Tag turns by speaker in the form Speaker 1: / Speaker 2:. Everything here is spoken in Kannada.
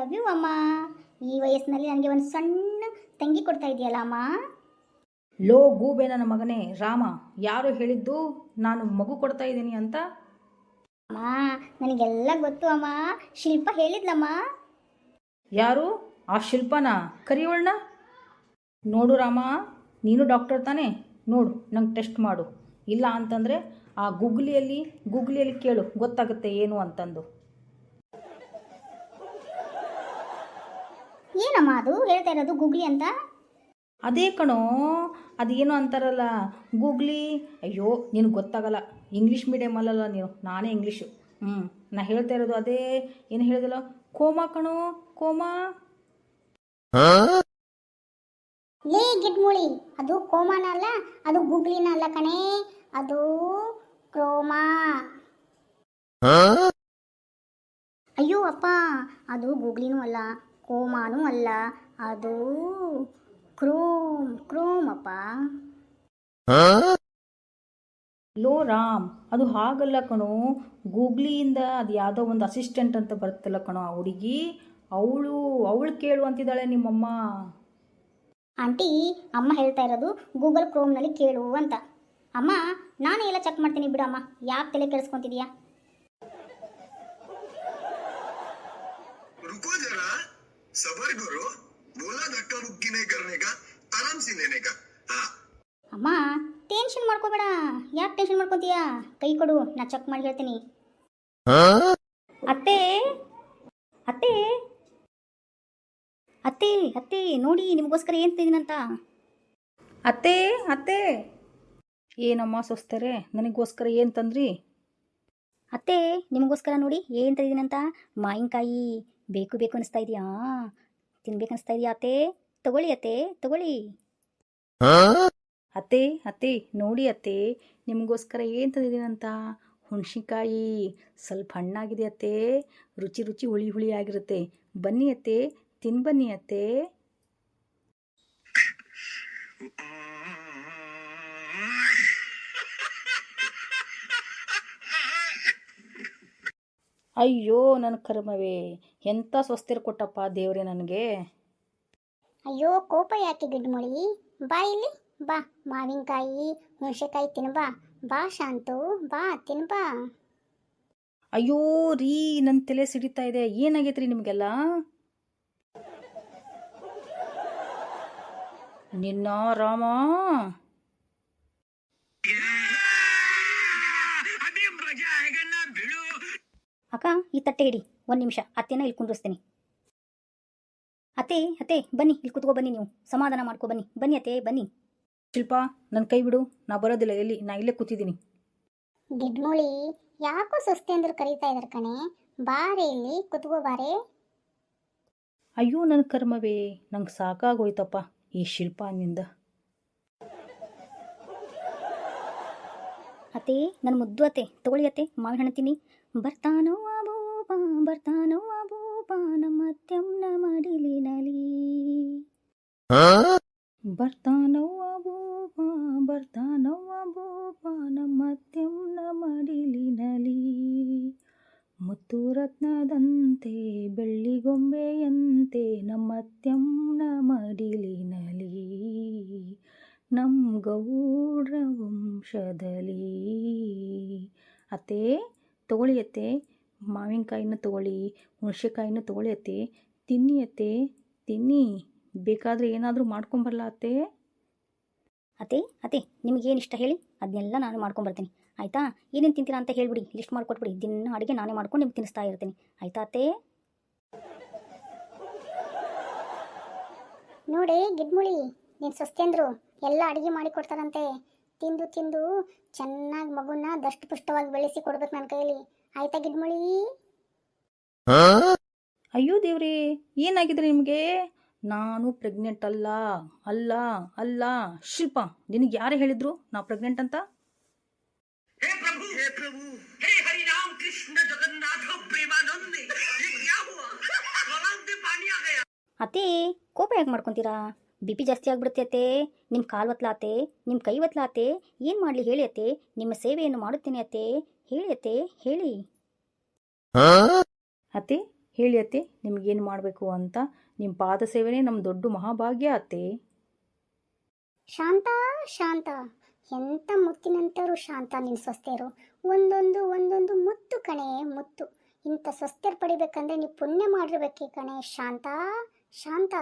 Speaker 1: ಲವ್ ಯು ಅಮ್ಮ. ಈ ವಯಸ್ಸಿನಲ್ಲಿ ನನಗೆ ಒಂದು ಸಣ್ಣ ತಂಗಿ ಕೊಡ್ತಾ ಇದೆಯಲ್ಲ ಅಮ್ಮ.
Speaker 2: ಲೋ ಗೂಬೆ ನನ್ನ ಮಗನೇ ರಾಮ ಯಾರು ಹೇಳಿದ್ದು ನಾನು ಮಗು ಕೊಡ್ತಾ ಇದ್ದೀನಿ ಅಂತ?
Speaker 1: ಅಮ್ಮ ನನಗೆಲ್ಲ ಗೊತ್ತು ಅಮ್ಮ. ಶಿಲ್ಪ ಹೇಳಿದ್ಲಮ್ಮ.
Speaker 2: ಯಾರು? ಆ ಶಿಲ್ಪನ? ಕರಿಯೋಳ್ನ ನೋಡು ರಾಮ ನೀನು ಡಾಕ್ಟರ್ ತಾನೆ? ನೋಡು ನಂಗೆ ಟೆಸ್ಟ್ ಮಾಡು. ಇಲ್ಲ ಅಂತಂದರೆ ಆ ಗೂಗ್ಲಿಯಲ್ಲಿ ಗೂಗ್ಲಿಯಲ್ಲಿ ಕೇಳು ಗೊತ್ತಾಗುತ್ತೆ ಏನು ಅಂತಂದು.
Speaker 1: ಏನಮ್ಮ ಅದು? ಹೇಳ್ತಾ ಇರೋದು ಗೂಗ್ಲಿ ಅಂತ?
Speaker 2: ಅದೇ ಕಣೋ ಅದೇನು ಅಂತಾರಲ್ಲ ಗೂಗ್ಲಿ? ಅಯ್ಯೋ ನಿನಗೆ ಗೊತ್ತಾಗಲ್ಲ. ಇಂಗ್ಲೀಷ್ ಮೀಡಿಯಮಲ್ಲಲ್ಲ ನೀನು. ನಾನೇ ಇಂಗ್ಲೀಷು ಹ್ಞೂ ನಾ ಹೇಳ್ತಾ ಇರೋದು ಅದೇ. ಏನು ಹೇಳಿದಲ್ಲ? ಕೋಮಾ ಕಣೋ ಕೋಮಾ?
Speaker 1: ಏ ಗಿಡ್ಮುಳಿ ಅದು ಕೋಮಾನ ಅಲ್ಲ ಅದು ಗೂಗ್ಲಿನ ಅಲ್ಲ ಕಣೆ. ಅದು ಕ್ರೋಮಾ. ಅಯ್ಯೋ ಅಪ್ಪ ಅದು ಗೂಗ್ಲಿನೂ ಅಲ್ಲ. ಕೋಮಾನೂ ಅಲ್ಲ. ಅದು ಕ್ರೋಮ್ ಕ್ರೋಮಪ್ಪ ಅಪ್ಪ
Speaker 2: ಲೋ ರಾಮ್ ಅದು ಹಾಗಲ್ಲ ಕಣೋ. ಗೂಗ್ಲಿಯಿಂದ ಅದು ಯಾವುದೋ ಒಂದು ಅಸಿಸ್ಟೆಂಟ್ ಅಂತ ಬರ್ತಲ್ಲ ಕಣೋ ಆ ಹುಡುಗಿ. ಅವಳು ಅವಳು ಕೇಳು ಅಂತಿದ್ದಾಳೆ ನಿಮ್ಮಮ್ಮ.
Speaker 1: ಆಂಟಿ ಅಮ್ಮ ಹೇಳ್ತಾ ಇರೋದು ಗೂಗಲ್ ಕ್ರೋಮ್ನಲ್ಲಿ ಕೇಳು ಅಂತ. ಅಮ್ಮ ನಾನೇ ಎಲ್ಲ ಚೆಕ್ ಮಾಡ್ತೀನಿ ಬಿಡಮ್ಮ ಯಾಕೆ ತಲೆ ಕೆಡಿಸ್ಕೊಂತಿದ್ಯಾ?
Speaker 3: सबर करो बोला धक्का मुक्की नहीं करने का आराम से लेने का हाँ
Speaker 1: ಅಮ್ಮ ಟೆನ್ಷನ್ ಮಾಡ್ಕೋಬೇಡ ಯಾಕೆ ಟೆನ್ಷನ್ ಮಾಡ್ಕೊತೀಯಾ ಕೈ ಕೊಡು ನಾ ಚೆಕ್ ಮಾಡಿ ಹೇಳ್ತೀನಿ ಅತ್ತೆ ಅತ್ತೆ ಅತ್ತೆ ಅತ್ತೆ ನೋಡಿ ನಿಮಗೋಸ್ಕರ ಏನು ತಿಂದಿನಂತ
Speaker 2: ಅತ್ತೆ ಅತ್ತೆ ಏನಮ್ಮ ಸೊಸ್ತಾರೆ ನನಗೋಸ್ಕರ ಏನು ತಂದ್ರಿ
Speaker 1: ಅತ್ತೆ ನಿಮಗೋಸ್ಕರ ನೋಡಿ ಏನು ತಂದಿದ್ದೀನಂತ ಮಾವಿನಕಾಯಿ ಬೇಕು ಬೇಕು ಅನಿಸ್ತಾ ಇದೆಯಾ? ತಿನ್ಬೇಕನ್ನಿಸ್ತಾ ಇದೆಯಾ ಅತ್ತೆ? ತಗೊಳ್ಳಿ ಅತ್ತೆ ತಗೊಳ್ಳಿ.
Speaker 2: ಅತ್ತೆ ಅತ್ತೆ, ನೋಡಿ ಅತ್ತೆ, ನಿಮಗೋಸ್ಕರ ಏನು ತಂದಿದ್ದೀನಂತ? ಹುಣಸಿಕಾಯಿ, ಸ್ವಲ್ಪ ಹಣ್ಣಾಗಿದೆ ಅತ್ತೆ. ರುಚಿ ರುಚಿ ಹುಳಿ ಹುಳಿ ಆಗಿರುತ್ತೆ. ಬನ್ನಿ ಅತ್ತೆ, ತಿನ್ ಬನ್ನಿ ಅತ್ತೆ. ಅಯ್ಯೋ ನನ್ನ ಕರ್ಮವೇ ಎಂಥ ಸ್ವಸ್ತಿರ್ ಕೊಟ್ಟಪ್ಪ ದೇವ್ರೆ ನನಗೆ?
Speaker 1: ಅಯ್ಯೋ ಕೋಪ ಯಾಕೆ ಗಿಡ್ಮೊಳಿ ಬಾ ಇಲ್ಲಿ ಬಾ. ಮಾವಿನಕಾಯಿ ಹುಣಸೆಕಾಯಿ ತಿನ್ಬಾ. ಬಾ ಶಾಂತು ಬಾ ತಿನ್ಬಾ.
Speaker 2: ಅಯ್ಯೋ ರೀ ನನ್ನ ತಲೆ ಸಿಡಿತಾ ಇದೆ. ಏನಾಗೈತ್ರಿ ನಿಮಗೆಲ್ಲ? ನಿನ್ನ ರಾಮ!
Speaker 1: ಅಕ್ಕ ಈ ತಟ್ಟೆ ಹಿಡಿ ಒಂದು ನಿಮಿಷ. ಅತ್ತೆನ ಇಲ್ಲಿ ಕುಂದಿಸ್ತೀನಿ ಅತ್ತೆ ಅತ್ತೆ ಬನ್ನಿ. ಇಲ್ಲಿ ಕುತ್ಕೋ ಬನ್ನಿ ನೀವು. ಸಮಾಧಾನ ಮಾಡ್ಕೊ ಬನ್ನಿ. ಬನ್ನಿ ಅತ್ತೆ ಬನ್ನಿ.
Speaker 2: ಶಿಲ್ಪ ನನ್ನ ಕೈ ಬಿಡು. ನಾ ಬರೋದಿಲ್ಲ. ಎಲ್ಲಿ? ನಾ ಇಲ್ಲೇ ಕೂತಿದ್ದೀನಿ.
Speaker 1: ಗಿಡ್ಮುಳಿ ಯಾಕೋ ಸುಸ್ತಿ ಅಂದ್ರೆ ಕರೀತಾ ಇದ್ದಾರೆ ಕಣೆ? ಬಾರೆ ಇಲ್ಲಿ. ಕುತ್ಕೋ ಬಾರೆ
Speaker 2: ಅಯ್ಯೋ ನನ್ನ ಕರ್ಮವೇ. ನಂಗೆ ಸಾಕಾಗೋಯ್ತಪ್ಪ ಈ ಶಿಲ್ಪನಿಂದ
Speaker 1: ಅತ್ತೆ ನನ್ನ ಮುದ್ದು ಅತ್ತೆ. ತಗೊಳ್ಳಿ ಅತ್ತೆ. ಮಾವಿನ ಹಣ್ಣು ತಿನ್ನಿ. ಬರ್ತಾನೋ ಅಬೂಪ ಬರ್ತಾನೋ ಅಬೂಪ ನಮ್ಮ ಅತ್ತೆಮ್ಮನ ಮಡಿಲಿನಲಿ
Speaker 2: ಬರ್ತಾನವ್ವ ಬೂಪ ಬರ್ತಾನವ್ವ ಬೂಪ ನಮ್ಮ ಮಡಿಲಿನಲಿ ಮುತ್ತು ರತ್ನದಂತೆ ಬೆಳ್ಳಿಗೊಂಬೆಯಂತೆ ನಮ್ಮ ತೆಮ್ನ ಮಡಿಲಿನಲಿ ನಮ್ಮ ಗೌಡ್ರ ವಂಶದಲ್ಲಿ. ಅತ್ತೆ ತಗೊಳ್ಳಿ ಅತ್ತೆ. ಮಾವಿನಕಾಯಿನ ತಗೊಳ್ಳಿ ಹುಣಸೆಕಾಯಿನ ತಗೊಳ್ಳಿ ಅತ್ತೆ. ತಿನ್ನಿ ಅತ್ತೆ ತಿನ್ನಿ. ಬೇಕಾದರೆ ಏನಾದರೂ ಮಾಡ್ಕೊಂಬರಲ್ಲ ಅತ್ತೆ?
Speaker 1: ಅತ್ತೆ ಅತ್ತೆ ನಿಮಗೇನು ಇಷ್ಟ ಹೇಳಿ? ಅದನ್ನೆಲ್ಲ ನಾನು ಮಾಡ್ಕೊಂಬರ್ತೀನಿ. ಆಯಿತಾ? ಏನೇನು ತಿಂತೀರಾ ಅಂತ ಹೇಳಿಬಿಡಿ. ಲಿಸ್ಟ್ ಮಾಡ್ಕೊಟ್ಬಿಡಿ. ದಿನ ಅಡುಗೆ ನಾನೇ ಮಾಡ್ಕೊಂಡು ನಿಮ್ಗೆ ತಿನ್ನಿಸ್ತಾ ಇರ್ತೀನಿ. ಆಯಿತಾ ಅತ್ತೆ? ನೋಡಿ ಗಿಡ್ಮುಳಿ ನೀನು ಸೊಸ್ತೆಂದ್ರು ಎಲ್ಲ ಅಡುಗೆ ಮಾಡಿ ಕೊಡ್ತಾರಂತೆ. ತಿಂದು ತಿಂದು ಚೆನ್ನಾಗಿ ಮಗುನ ದಷ್ಟಪುಷ್ಟವಾಗಿ ಬೆಳೆಸಿ ಕೊಡ್ಬೇಕು ನನ್ನ ಕೈಯಲ್ಲಿ. ಆಯ್ತಾ ಗಿಡ್ಮುಳಿ
Speaker 2: ಅಯ್ಯೋ ದೇವ್ರೇ ಏನಾಗಿದೆ ನಿಮಗೆ ನಾನು ಪ್ರೆಗ್ನೆಂಟ್ ಅಲ್ಲ ಅಲ್ಲ ಅಲ್ಲ ಶಿಲ್ಪ ನಿನಗೆ ಯಾರು ಹೇಳಿದ್ರು ನಾ ಪ್ರೆಗ್ನೆಂಟ್ ಅಂತ
Speaker 3: हे प्रभु हे प्रभु हे हरि राम कृष्ण जगन्नाथ प्रेमानंद ये क्या हुआ गलाव में पानी आ गया
Speaker 1: ಅತ್ತೆ ಕೋಪ ಯಾಕೆ ಮಾಡ್ಕೊತೀರಾ ಬಿ ಪಿ ಜಾಸ್ತಿ ಆಗ್ಬಿಡುತ್ತೆ ಅತ್ತೆ ನಿಮ್ಮ ಕಾಲು ಒತ್ಲಾತೆ ನಿಮ್ಮ ಕೈ ಒತ್ಲಾತೆ ಏನು ಮಾಡಲಿ ಹೇಳಿ ಅತ್ತೆ ನಿಮ್ಮ ಸೇವೆಯನ್ನು ಮಾಡುತ್ತೇನೆ ಅತ್ತೆ ಹೇಳಿ ಅತ್ತೆ ಹೇಳಿ.
Speaker 2: ಅತ್ತೆ ಹೇಳಿ ಅತ್ತೆ ನಿಮಗೇನು ಮಾಡಬೇಕು ಅಂತ? ನಿಮ್ಮ ಪಾದ ಸೇವನೆ ನಮ್ಮ ದೊಡ್ಡ ಮಹಾಭಾಗ್ಯ ಅತ್ತೆ.
Speaker 1: ಶಾಂತ ಶಾಂತ ಎಂತ ಮುತ್ತಿನಂತರು ಶಾಂತ ನಿನ್ನ ಸ್ವಸ್ಥೆಯರು. ಒಂದೊಂದು ಒಂದೊಂದು ಮುತ್ತು ಕಣೆ ಮುತ್ತು. ಇಂಥ ಸ್ವಸ್ಥರು ಪಡಿಬೇಕಂದ್ರೆ ನೀವು ಪುಣ್ಯ ಮಾಡಿರ್ಬೇಕೆ ಕಣೆ ಶಾಂತ ಶಾಂತ.